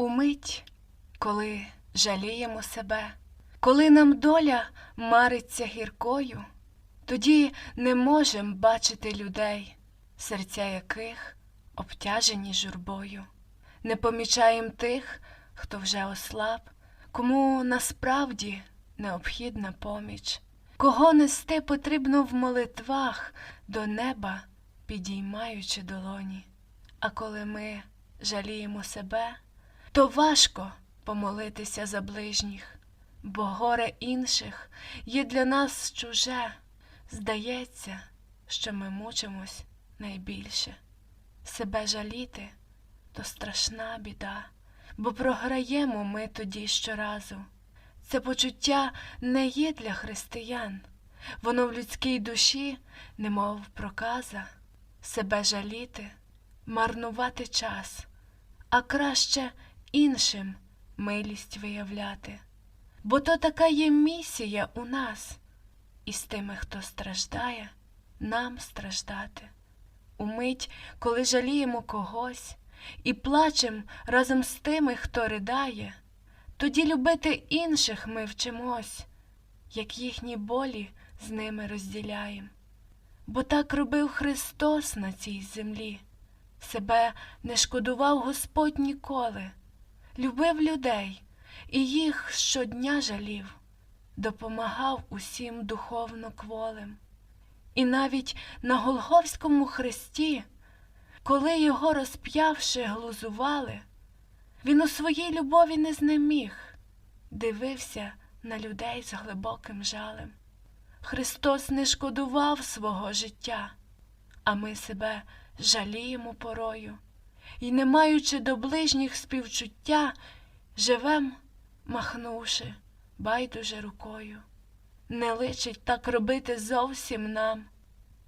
Умить, коли жаліємо себе, коли нам доля мариться гіркою, тоді не можем бачити людей, серця яких обтяжені журбою, не помічаєм тих, хто вже ослаб, кому насправді необхідна поміч, кого нести потрібно в молитвах до неба, підіймаючи долоні. А коли ми жаліємо себе, то важко помолитися за ближніх, бо горе інших є для нас чуже. Здається, що ми мучимось найбільше. Себе жаліти то страшна біда, бо програємо ми тоді щоразу. Це почуття не є для християн, воно в людській душі, немов проказа, себе жаліти, марнувати час, а краще іншим милість виявляти. Бо то така є місія у нас, і з тими, хто страждає, нам страждати. Умить, коли жаліємо когось і плачем разом з тими, хто ридає, тоді любити інших ми вчимось, як їхні болі з ними розділяєм. Бо так робив Христос на цій землі, себе не шкодував Господь ніколи, любив людей і їх щодня жалів, допомагав усім духовно кволим. І навіть на Голговському хресті, коли його розп'явши, глузували, він у своїй любові не знеміг, дивився на людей з глибоким жалем. Христос не шкодував свого життя, а ми себе жаліємо порою, і, не маючи до ближніх співчуття, живем, махнувши байдуже рукою. Не личить так робити зовсім нам,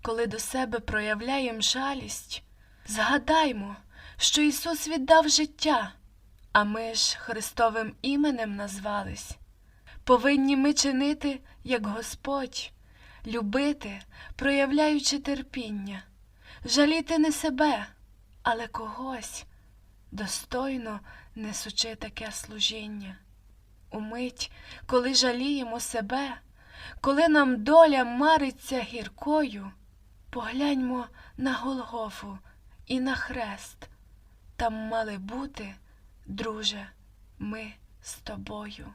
коли до себе проявляєм жалість, згадаймо, що Ісус віддав життя, а ми ж Христовим іменем назвались. Повинні ми чинити, як Господь, любити, проявляючи терпіння, жаліти не себе, але когось, достойно несучи таке служіння. Умить, коли жаліємо себе, коли нам доля мариться гіркою, погляньмо на Голгофу і на хрест. Там мали бути, друже, ми з тобою.